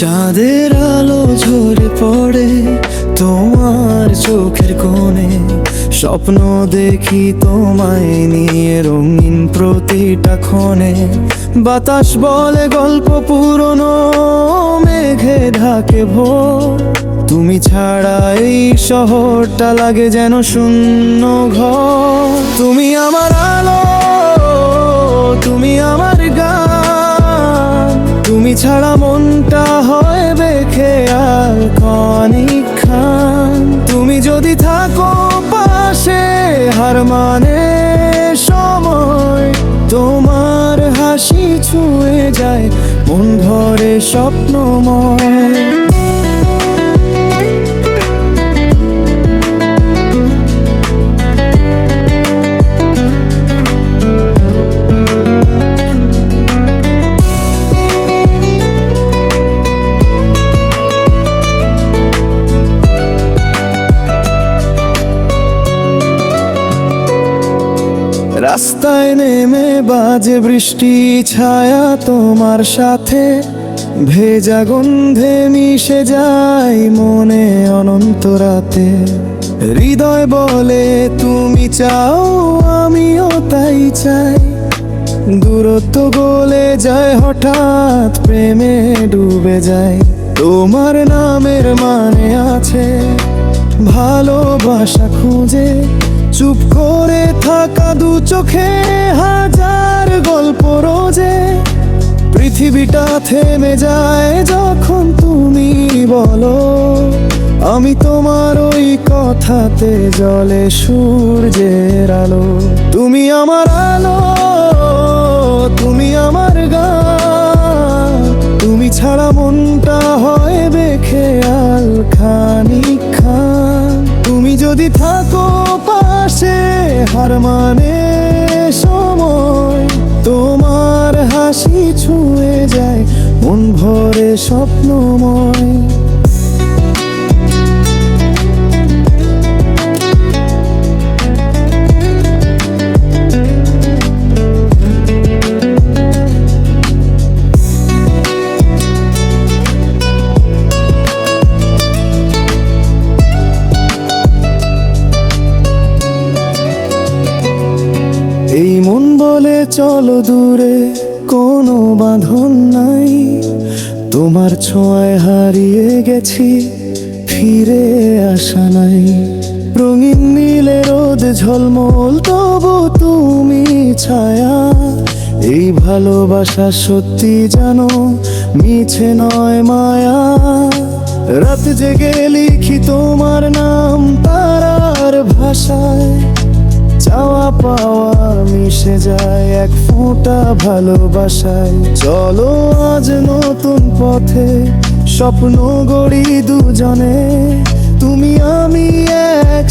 চাঁদের আলো ঝরে পড়ে তোমার চোখের কোণে। স্বপ্ন দেখি তোমায় নিয়ে রঙিন প্রতিটা ক্ষণে। বাতাস বলে গল্প পুরনো, মেঘে ঢাকে ভো তুমি ছাড়া এই শহরটা লাগে যেন শূন্য ঘর। তুমি আমার আলো, তুমি আমার হার মানে সময় তোমার হাসি ছুঁয়ে যায় মন ভরে স্বপ্নময়। নেমে বাজে বৃষ্টি, ছায়া তোমার সাথে। ভেজা গন্ধে মিশে যায় মনে অনন্ত রাতে। হৃদয় বলে, তুমি চাও, আমিও তাই চাই। দূরত্ব গলে যায়, হঠাৎ প্রেমে ডুবে যায়। তোমার নামের মানে আছে ভালোবাসা খুঁজে। চুপ করে থাকা দু চোখে হাজার গল্প রোজে। পৃথিবীটা থেমে যায় যখন তুমি বলো, আমি তোমার ওই কথাতে জলে সূর্যের আলো। তুমি আমার আলো, তুমি আমার গান তুমি ছাড়া মনটা হয় বেখেয়াল, খানিক খান। তুমি যদি থাকো হার মানে সময়। তোমার হাসি ছুঁয়ে যায় মন ভরে স্বপ্নময়। বলে, চলো দূরে, কোনো বাঁধন নাই। তোমার ছোঁয়ায় হারিয়ে গেছি, ফিরে আসা নাই। রঙিন নীলে রোদ ঝলমল, তবু তুমি ছায়া। এই ভালোবাসা সত্যি জানো মিছে নয় মায়া। রাত জেগে লিখি তোমার নাম তারার মিশে যায় এক ফোঁটা ভালোবাসায়। চলো আজ নতুন পথে, স্বপ্ন গড়ি দুজনে। তুমি আমি একসাথে